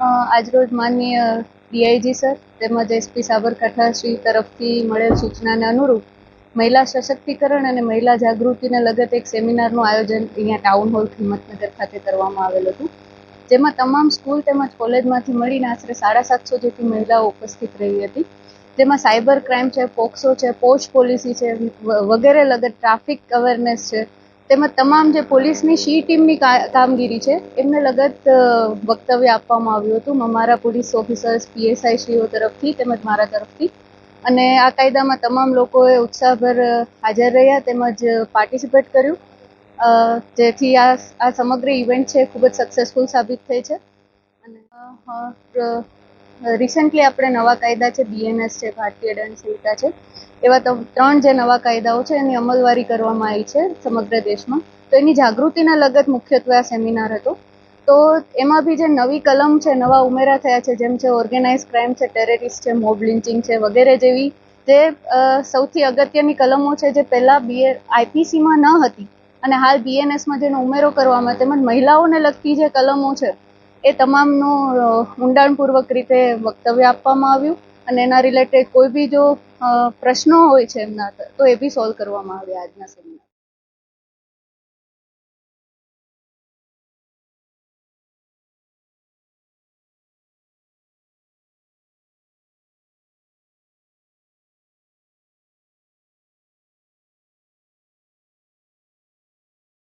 આજરોજ માનનીય DIG sir તેમજ એસપી સાબરકાંઠા શ્રી તરફથી મળેલ સૂચનાને અનુરૂપ મહિલા સશક્તિકરણ અને મહિલા જાગૃતિને લગત એક સેમિનારનું આયોજન અહીંયા ટાઉન હોલ હિંમતનગર ખાતે કરવામાં આવેલ હતું. જેમાં તમામ સ્કૂલ તેમજ કોલેજમાંથી મળીને આશરે સાડા સાતસો જેટલી મહિલાઓ ઉપસ્થિત રહી હતી. જેમાં સાયબર ક્રાઇમ છે, પોક્સો છે, પોસ્ટ પોલિસી છે વગેરે લગત, ટ્રાફિક અવેરનેસ છે તેમજ તમામ જે પોલીસની શી ટીમની કામગીરી છે, એમને લગત વક્તવ્ય આપવામાં આવ્યું હતું. અમારા પોલીસ ઓફિસર્સ, પીએસઆઈ તરફથી તેમજ મારા તરફથી. અને આ કાયદામાં તમામ લોકોએ ઉત્સાહભર હાજર રહ્યા તેમજ પાર્ટિસિપેટ કર્યું. જેથી આ આ સમગ્ર ઇવેન્ટ છે ખૂબ જ સક્સેસફુલ સાબિત થઈ છે. અને રિસેન્ટલી આપણે નવા કાયદા છે બીએનએસ છે, ભારતીય દંડ સંહિતા છે, એવા ત્રણ જે નવા કાયદાઓ છે, એની અમલવારી કરવામાં આવી છે સમગ્ર દેશમાં. તો એની જાગૃતિના લગત મુખ્યત્વે આ સેમિનાર હતો. તો એમાં બી જે નવી કલમ છે, નવા ઉમેરા થયા છે, જેમ છે ઓર્ગેનાઇઝ ક્રાઇમ છે ટેરરિસ્ટ છે મોબ લિન્ચિંગ છે, વગેરે જેવી જે સૌથી અગત્યની કલમો છે, જે પહેલાં બીએ આઈપીસીમાં ન હતી અને હાલ બીએનએસમાં જેનો ઉમેરો કરવામાં તેમજ મહિલાઓને લગતી જે કલમો છે એ તમામનું ઊંડાણપૂર્વક રીતે વક્તવ્ય આપવામાં આવ્યું અને એના રિલેટેડ કોઈ બી જો પ્રશ્નો હોય છે એમના, તો એ બી સોલ્વ કરવામાં આવ્યા આજના સેમિનાર